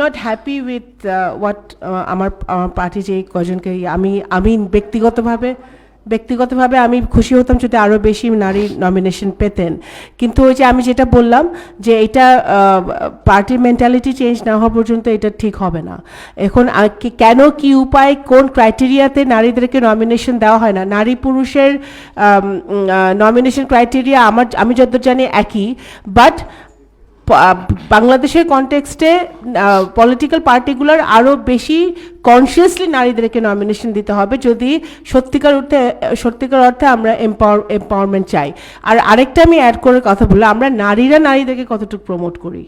Not happy with what আমার আমার party যে কজনকে আমি আমি ব্যক্তিগতভাবে ব্যক্তিগতভাবে আমি খুশি হতাম যদি আরও বেশি নারী নমিনেশন পেতেন। কিন্তু ওই যে আমি যেটা বললাম যে এটা পার্টির মেন্টালিটি চেঞ্জ না হওয়া পর্যন্ত এটা ঠিক হবে না। এখন কেন, কি উপায়, কোন ক্রাইটেরিয়াতে নারীদেরকে নমিনেশন দেওয়া হয় না? নারী পুরুষের নমিনেশন ক্রাইটেরিয়া আমার, আমি যতদূর জানি একই বাট বাংলাদেশের কনটেক্সটে পলিটিক্যাল পার্টিগুলোর আরও বেশি কনসিয়াসলি নারীদেরকে নমিনেশন দিতে হবে যদি সত্যিকার অর্থে সত্যিকার অর্থে আমরা এম্পাওয়ার এম্পাওয়ারমেন্ট চাই। আর আরেকটা আমি অ্যাড করে কথা বললাম, আমরা নারীরা নারীদেরকে কতটুকু প্রমোট করি?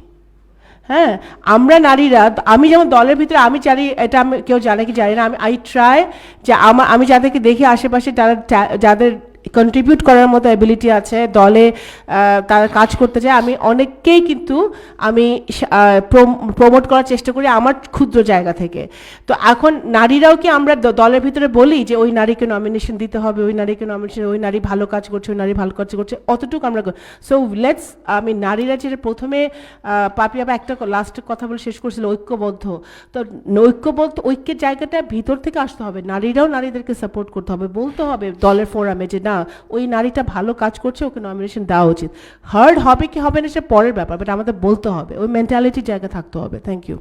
হ্যাঁ আমরা নারীরা, আমি যেমন দলের ভিতরে আমি জানি, এটা আমি কেউ জানে কি জানি না, আমি আই ট্রাই যে আমার আমি যাদেরকে দেখি আশেপাশে, যারা যাদের কন্ট্রিবিউট করার মতো অ্যাবিলিটি আছে দলে তারা কাজ করতে চায় আমি অনেককেই কিন্তু আমি প্রমোট করার চেষ্টা করি আমার ক্ষুদ্র জায়গা থেকে। তো এখন নারীরাও কি আমরা দলের ভিতরে বলি যে ওই নারীকে নমিনেশন দিতে হবে ওই নারীকে নমিনেশন ওই নারী ভালো কাজ করছে ওই নারী ভালো কাজ করছে অতটুকু আমরা সো লেটস আমি নারীরা যেটা প্রথমে আহ, পাপি আবার একটা লাস্ট কথা বলে শেষ করছিল ঐক্যবদ্ধ। তো ঐক্যবদ্ধ ঐক্যের জায়গাটা ভিতর থেকে আসতে হবে। নারীরাও নারীদেরকে সাপোর্ট করতে হবে বলতে হবে দলের ফোরামে যে না ওই নারীটা ভালো কাজ করছে, ওকে নমিনেশন দেওয়া উচিত। হার্ড হবে কি হবে না, সে পরের ব্যাপার বাট আমাদের বলতে হবে। ওই মেন্টালিটির জায়গা থাকতে হবে। Thank you